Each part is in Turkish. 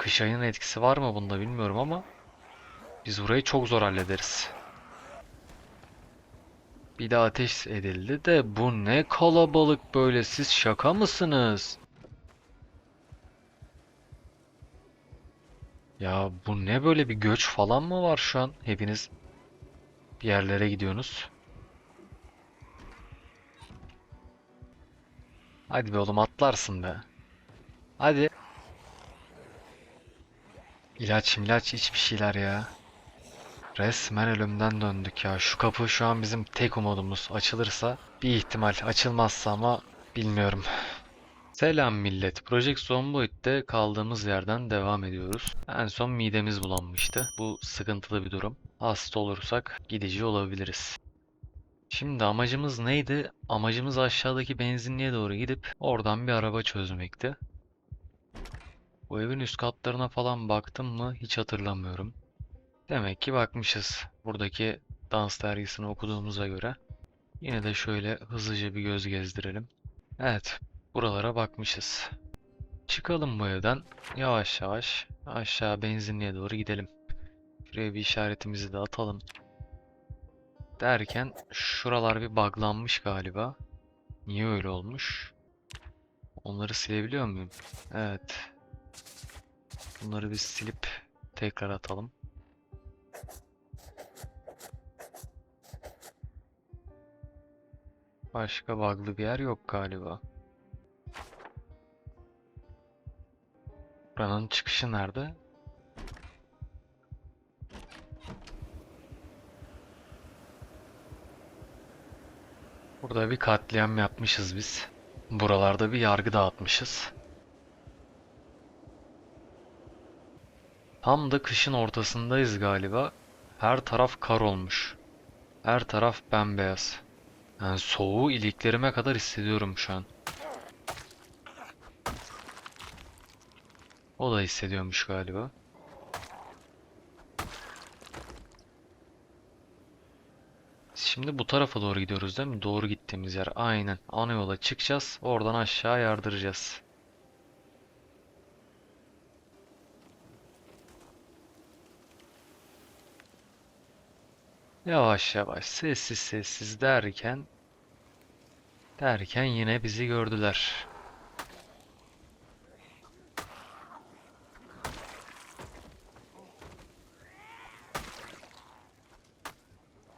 Kış ayının etkisi var mı bunda bilmiyorum ama biz burayı çok zor hallederiz. Bir de ateş edildi de bu ne kalabalık böyle siz şaka mısınız? Ya bu ne böyle bir göç falan mı var şu an? Hepiniz bir yerlere gidiyorsunuz. Hadi be oğlum atlarsın be. Hadi. İlaç ilaç iç bir şeyler ya. Resmen ölümden döndük ya. Şu kapı şu an bizim tek umudumuz. Açılırsa bir ihtimal. Açılmazsa ama bilmiyorum. Selam millet. Project Zomboid'de kaldığımız yerden devam ediyoruz. En son midemiz bulanmıştı. Bu sıkıntılı bir durum. Hasta olursak gidici olabiliriz. Şimdi amacımız neydi? Amacımız aşağıdaki benzinliğe doğru gidip oradan bir araba çözmekti. Bu evin üst katlarına falan baktım mı hiç hatırlamıyorum. Demek ki bakmışız. Buradaki dans dergisini okuduğumuza göre. Yine de şöyle hızlıca bir göz gezdirelim. Evet, buralara bakmışız. Çıkalım bu evden. Yavaş yavaş aşağı benzinliğe doğru gidelim. Şuraya bir işaretimizi de atalım. Derken şuralar bir buglanmış galiba. Niye öyle olmuş? Onları silebiliyor muyum? Evet. Bunları bir silip tekrar atalım. Başka bug'lı bir yer yok galiba. Buranın çıkışı nerede? Burada bir katliam yapmışız biz. Buralarda bir yargı dağıtmışız. Tam da kışın ortasındayız galiba. Her taraf kar olmuş. Her taraf bembeyaz. Yani soğuğu iliklerime kadar hissediyorum şu an. O da hissediyormuş galiba. Şimdi bu tarafa doğru gidiyoruz değil mi? Doğru gittiğimiz yer. Aynen. Ana yola çıkacağız. Oradan aşağı yardıracağız. Yavaş yavaş, sessiz sessiz derken derken yine bizi gördüler.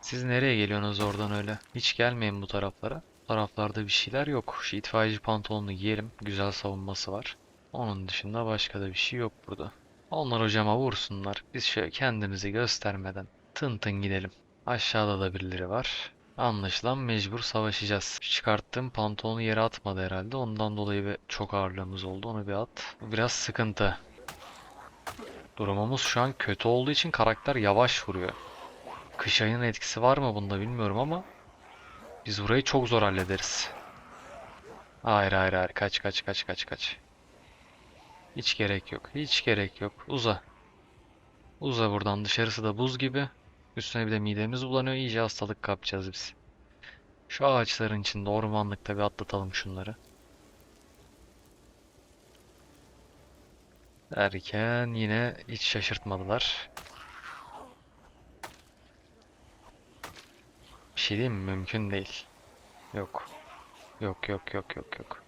Siz nereye geliyorsunuz oradan öyle? Hiç gelmeyin bu taraflara. Taraflarda bir şeyler yok. Şu itfaiyeci pantolonunu giyelim. Güzel savunması var. Onun dışında başka da bir şey yok burada. Onlar hocama vursunlar. Biz şöyle kendimizi göstermeden tın tın gidelim. Aşağıda da birileri var. Anlaşılan mecbur savaşacağız. Çıkarttığım pantolonu yere atmadı herhalde. Ondan dolayı bir çok ağırlığımız oldu. Onu bir at. Biraz sıkıntı. Durumumuz şu an kötü olduğu için karakter yavaş vuruyor. Kış ayının etkisi var mı bunda bilmiyorum ama biz burayı çok zor hallederiz. Hayır hayır hayır kaç kaç kaç kaç kaç. Hiç gerek yok. Hiç gerek yok. Uza. Uza buradan dışarısı da buz gibi. Üstüne bir de midemiz bulanıyor. İyice hastalık kapacağız biz. Şu ağaçların içinde ormanlıkta bir atlatalım şunları. Derken yine hiç şaşırtmadılar. Bir şey diyeyim mi? Mümkün değil. Yok. Yok yok yok yok yok.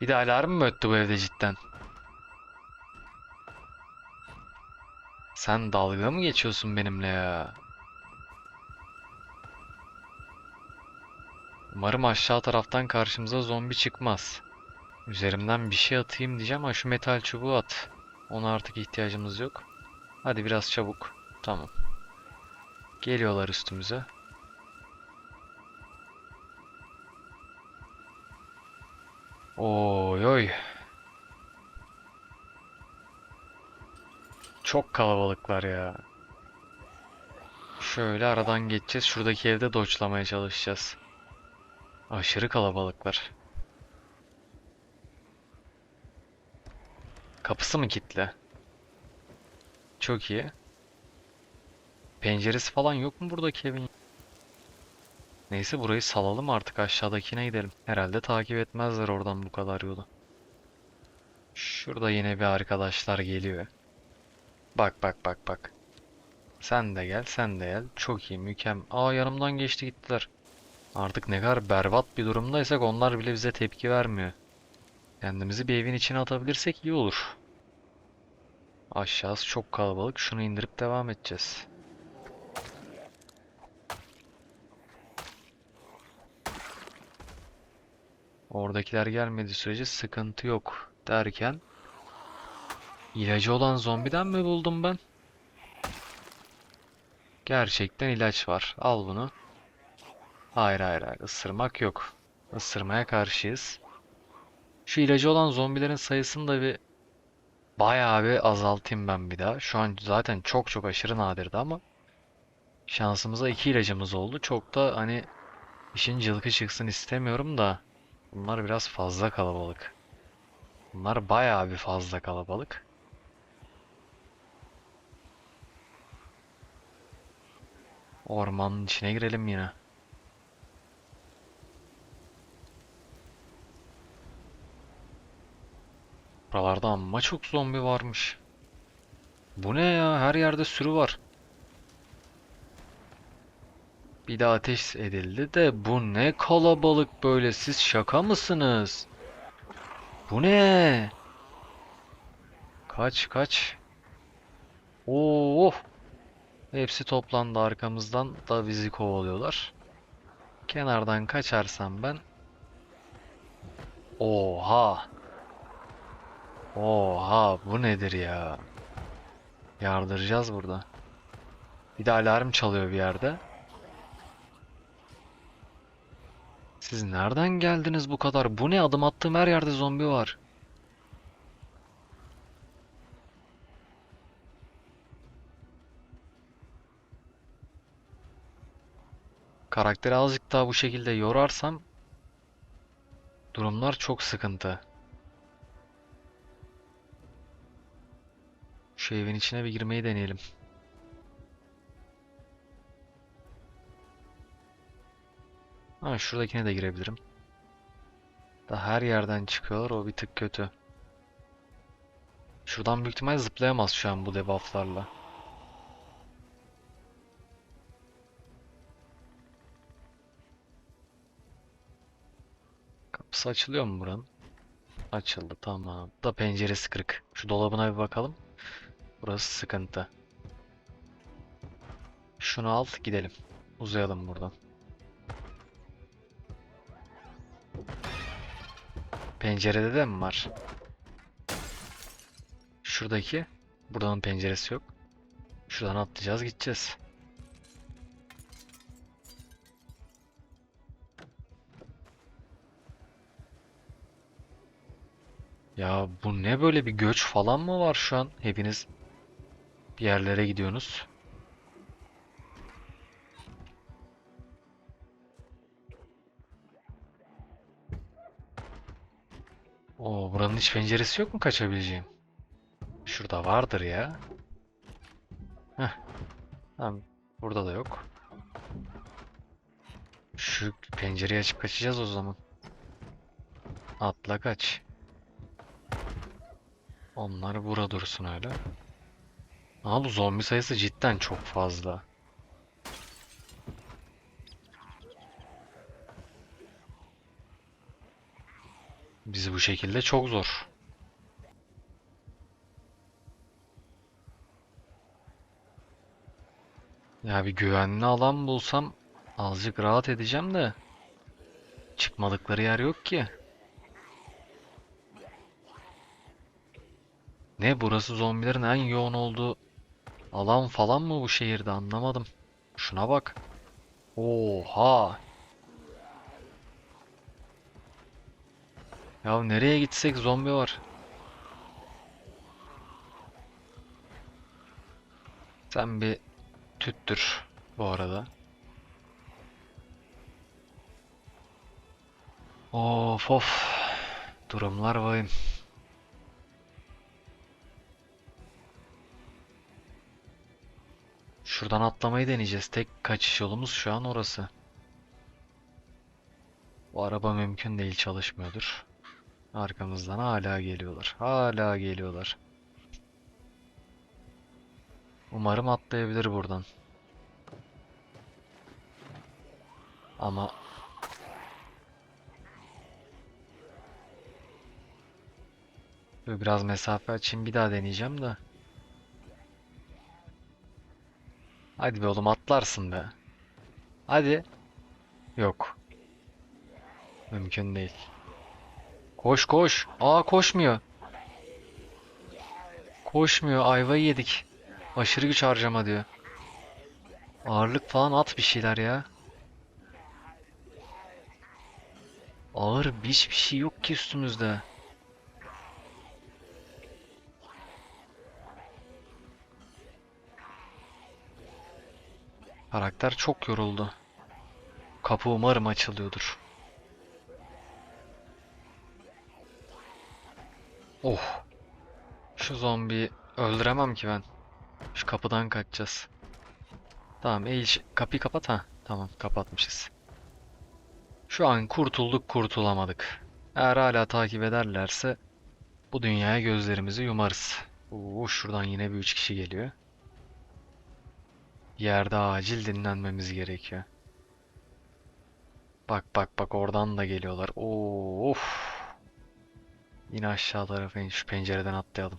Bir de alarm mı öttü bu evde cidden? Sen dalga mı geçiyorsun benimle ya? Umarım aşağı taraftan karşımıza zombi çıkmaz. Üzerimden bir şey atayım diyeceğim ama şu metal çubuğu at. Ona artık ihtiyacımız yok. Hadi biraz çabuk. Tamam. Geliyorlar üstümüze. Oy oy. Çok kalabalıklar ya. Şöyle aradan geçeceğiz. Şuradaki evde doçlamaya çalışacağız. Aşırı kalabalıklar. Kapısı mı kilitli? Çok iyi. Penceresi falan yok mu buradaki evin? Neyse burayı salalım artık aşağıdakine gidelim. Herhalde takip etmezler oradan bu kadar yolu. Şurada yine bir arkadaşlar geliyor. Bak bak bak bak. Sen de gel, sen de gel. Çok iyi, mükemmel. Aa yanımdan geçti gittiler. Artık ne kadar berbat bir durumdaysak onlar bile bize tepki vermiyor. Kendimizi bir evin içine atabilirsek iyi olur. Aşağısı çok kalabalık. Şunu indirip devam edeceğiz. Oradakiler gelmediği sürece sıkıntı yok derken ilacı olan zombiden mi buldum ben? Gerçekten ilaç var. Al bunu. Hayır hayır hayır. Isırmak yok. Isırmaya karşıyız. Şu ilacı olan zombilerin sayısını da bir bayağı bir azaltayım ben bir daha. Şu an zaten çok çok aşırı nadirdi ama şansımıza iki ilacımız oldu. Çok da hani işin cılkı çıksın istemiyorum da bunlar biraz fazla kalabalık. Bunlar bayağı bir fazla kalabalık. Ormanın içine girelim yine. Buralarda amma çok zombi varmış. Bu ne ya? Her yerde sürü var. Bir de ateş edildi de bu ne kalabalık böyle siz şaka mısınız? Bu ne? Kaç kaç. Oo, hepsi toplandı arkamızdan da bizi kovalıyorlar. Kenardan kaçarsam ben. Oha. Oha bu nedir ya? Yardıracağız burada. Bir de alarm çalıyor bir yerde. Siz nereden geldiniz bu kadar? Bu ne? Adım attığım her yerde zombi var. Karakteri azıcık daha bu şekilde yorarsam durumlar çok sıkıntı. Şu evin içine bir girmeyi deneyelim. Ha şuradakine de girebilirim. Da her yerden çıkıyorlar o bir tık kötü. Şuradan büyük ihtimal zıplayamaz şu an bu debufflarla. Kapısı açılıyor mu buranın? Açıldı tamam. Da penceresi kırık. Şu dolabına bir bakalım. Burası sıkıntı. Şunu al gidelim. Uzayalım buradan. Pencerede de mi var? Şuradaki. Buranın penceresi yok. Şuradan atlayacağız gideceğiz. Ya bu ne böyle bir göç falan mı var şu an? Hepiniz bir yerlere gidiyorsunuz. Oo, buranın hiç penceresi yok mu kaçabileceğim? Şurada vardır ya. Heh. Tamam. Burada da yok. Şu pencereyi açıp kaçacağız o zaman. Atla kaç. Onlar burada dursun öyle. Ama bu zombi sayısı cidden çok fazla. Bizi bu şekilde çok zor. Ya bir güvenli alan bulsam azıcık rahat edeceğim de çıkmadıkları yer yok ki. Ne burası zombilerin en yoğun olduğu alan falan mı bu şehirde anlamadım. Şuna bak. Oha. Ya nereye gitsek zombi var. Sen bir tüttür bu arada. Of of. Durumlar vahim. Şuradan atlamayı deneyeceğiz. Tek kaçış yolumuz şu an orası. Bu araba mümkün değil çalışmıyordur. Arkamızdan hala geliyorlar. Hala geliyorlar. Umarım atlayabilir buradan. Ama Böyle biraz mesafe açayım bir daha deneyeceğim de. Hadi be oğlum atlarsın be. Hadi. Yok. Mümkün değil. Koş koş. Aa koşmuyor. Koşmuyor. Ayvayı yedik. Aşırı güç harcama diyor. Ağırlık falan at bir şeyler ya. Ağır bir hiçbir şey yok ki üstümüzde. Karakter çok yoruldu. Kapı umarım açılıyordur. Oh. Şu zombiyi öldüremem ki ben. Şu kapıdan kaçacağız. Tamam eğil kapıyı kapat ha. Tamam kapatmışız. Şu an kurtulduk kurtulamadık. Eğer hala takip ederlerse bu dünyaya gözlerimizi yumarız. Oo, şuradan yine bir üç kişi geliyor. Yerde acil dinlenmemiz gerekiyor. Bak bak bak oradan da geliyorlar. Oo, of. Yine aşağı tarafa şu pencereden atlayalım.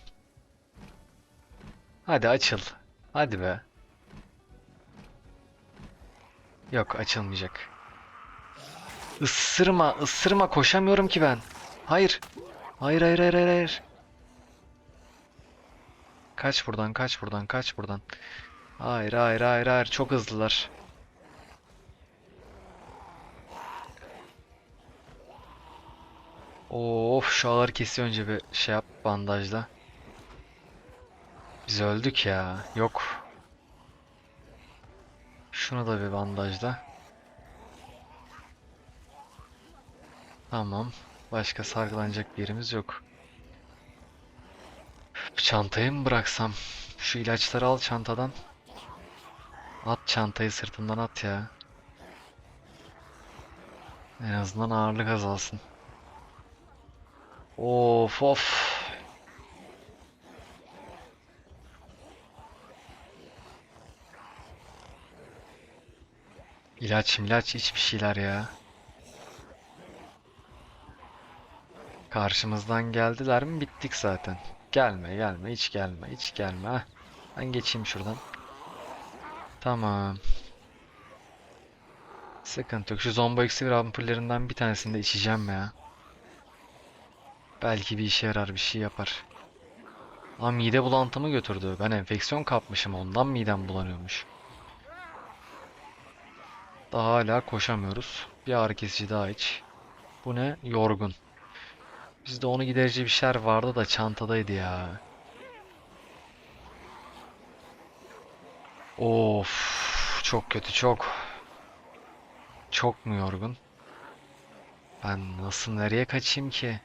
Hadi açıl. Hadi be. Yok açılmayacak. Isırma, ısırma koşamıyorum ki ben. Hayır, hayır, hayır, hayır, hayır. Kaç buradan, kaç buradan, kaç buradan. Hayır, hayır, hayır, hayır. Çok hızlılar. Of, şu ağır kesiyor önce bir şey yap bandajla. Biz öldük ya. Yok. Şunu da bir bandajla. Tamam. Başka sargılanacak bir yerimiz yok. Çantayı mı bıraksam? Şu ilaçları al çantadan. At çantayı sırtından at ya. En azından ağırlık azalsın. Of of. İlaç milaç iç bir şeyler ya. Karşımızdan geldiler mi bittik zaten. Gelme gelme hiç gelme hiç gelme. Ben geçeyim şuradan. Tamam. Sıkıntı yok. Şu zombo iksir ampullerinden bir tanesini de içeceğim ya. Belki bir işe yarar bir şey yapar. Ama mide bulantımı götürdü. Ben enfeksiyon kapmışım ondan midem bulanıyormuş. Daha hala koşamıyoruz. Bir ağrı kesici daha iç. Bu ne? Yorgun. Bizde onu giderici bir şeyler vardı da çantadaydı ya. Of, çok kötü çok. Çok mu yorgun? Ben nasıl nereye kaçayım ki?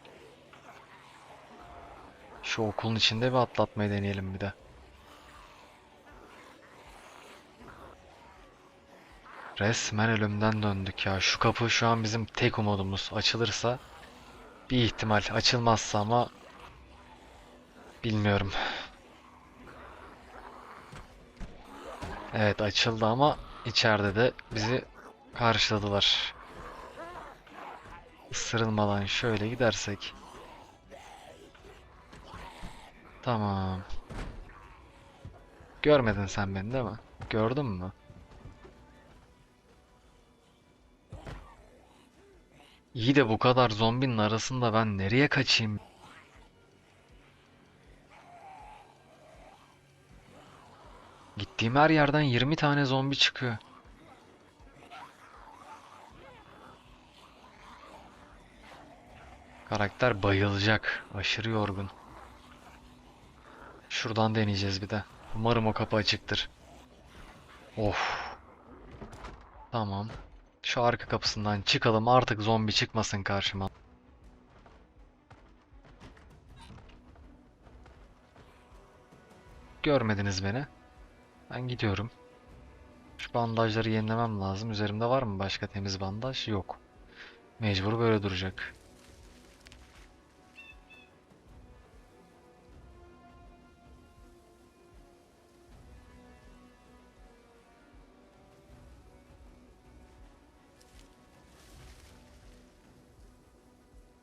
Şu okulun içinde bir atlatmayı deneyelim bir de. Resmen ölümden döndük ya. Şu kapı şu an bizim tek umudumuz. Açılırsa bir ihtimal. Açılmazsa ama bilmiyorum. Evet açıldı ama içeride de bizi karşıladılar. Isırılmadan şöyle gidersek. Tamam. Görmedin sen beni değil mi? Gördün mü? İyi de bu kadar zombinin arasında ben nereye kaçayım? Gittiğim her yerden 20 tane zombi çıkıyor. Karakter bayılacak. Aşırı yorgun. Şuradan deneyeceğiz bir de. Umarım o kapı açıktır. Of. Tamam. Şu arka kapısından çıkalım. Artık zombi çıkmasın karşıma. Görmediniz beni. Ben gidiyorum. Şu bandajları yenilemem lazım. Üzerimde var mı başka temiz bandaj? Yok. Mecbur böyle duracak.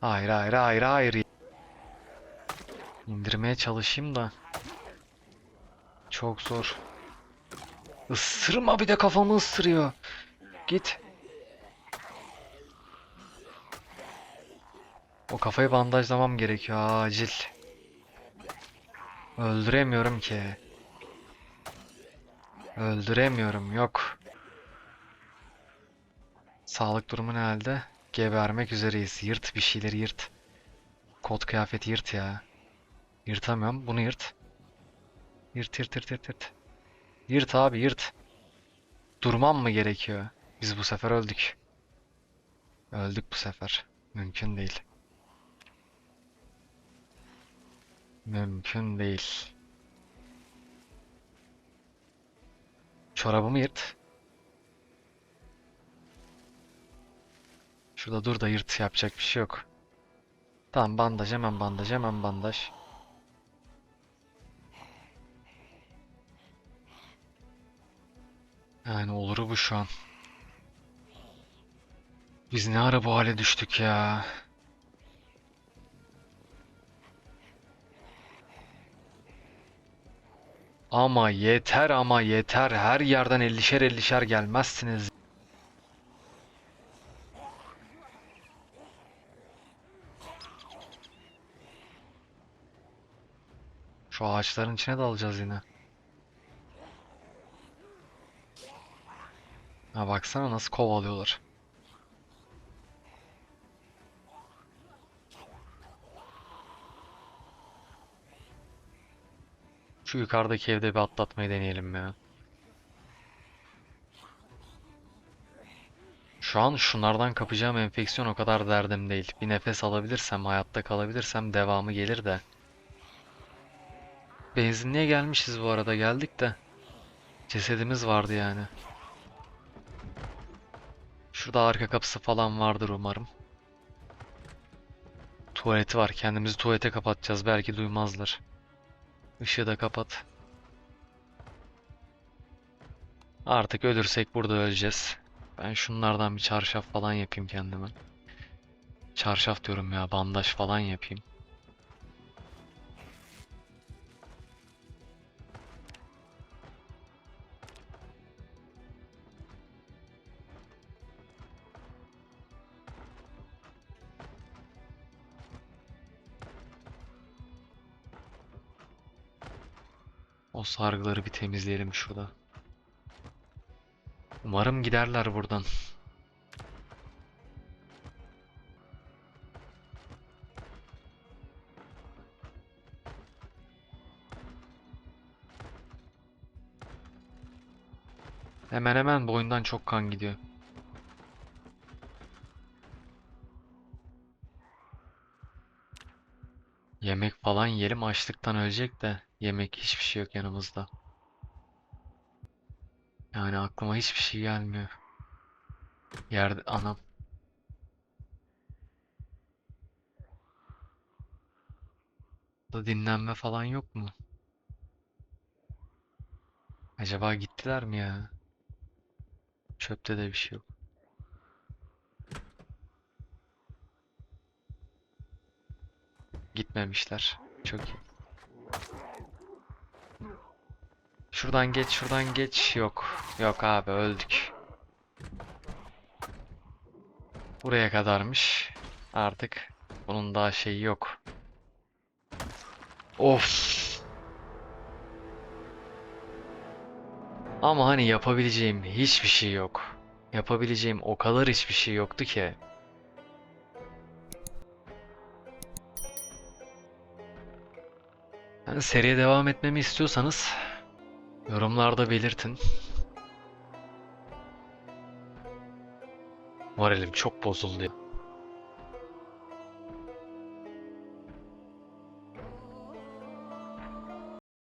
Hayır hayır hayır hayır. İndirmeye çalışayım da. Çok zor. Isırma bir de kafamı ısırıyor. Git. O kafayı bandajlamam gerekiyor acil. Öldüremiyorum ki. Öldüremiyorum yok. Sağlık durumu ne halde? Gebermek üzereyiz. Yırt bir şeyleri yırt. Kot kıyafeti yırt ya. Yırtamıyorum. Bunu yırt. Yırt yırt yırt yırt yırt. Yırt abi yırt. Durmam mı gerekiyor? Biz bu sefer öldük. Öldük bu sefer. Mümkün değil. Mümkün değil. Çorabımı yırt. Şurada dur da yırt yapacak bir şey yok. Tamam bandaj hemen bandaj hemen bandaj. Yani oluru bu şu an. Biz ne ara bu hale düştük ya. Ama yeter ama yeter. Her yerden ellişer ellişer gelmezsiniz. Şu ağaçların içine dalacağız yine. Ha baksana nasıl kovalıyorlar. Şu yukarıdaki evde bir atlatmayı deneyelim ya. Şu an şunlardan kapacağım enfeksiyon o kadar derdim değil. Bir nefes alabilirsem, hayatta kalabilirsem devamı gelir de. Benzinliğe gelmişiz bu arada geldik de. Cesedimiz vardı yani. Şurada arka kapısı falan vardır umarım. Tuvaleti var. Kendimizi tuvalete kapatacağız. Belki duymazlar. Işığı da kapat. Artık ölürsek burada öleceğiz. Ben şunlardan bir çarşaf falan yapayım kendime. Çarşaf diyorum ya, bandaj falan yapayım. O sargıları bir temizleyelim şurada. Umarım giderler buradan. Hemen hemen boyundan çok kan gidiyor. Yiyelim açlıktan ölecek de yemek hiçbir şey yok yanımızda. Yani aklıma hiçbir şey gelmiyor. Yerde anam. Da dinlenme falan yok mu? Acaba gittiler mi ya? Çöpte de bir şey yok. Gitmemişler. Çok iyi. Şuradan geç, şuradan geç. Yok. Yok abi öldük. Buraya kadarmış. Artık bunun daha şeyi yok. Of. Ama hani yapabileceğim hiçbir şey yok. Yapabileceğim o kadar hiçbir şey yoktu ki. Seriye devam etmemi istiyorsanız yorumlarda belirtin. Moralim çok bozuldu.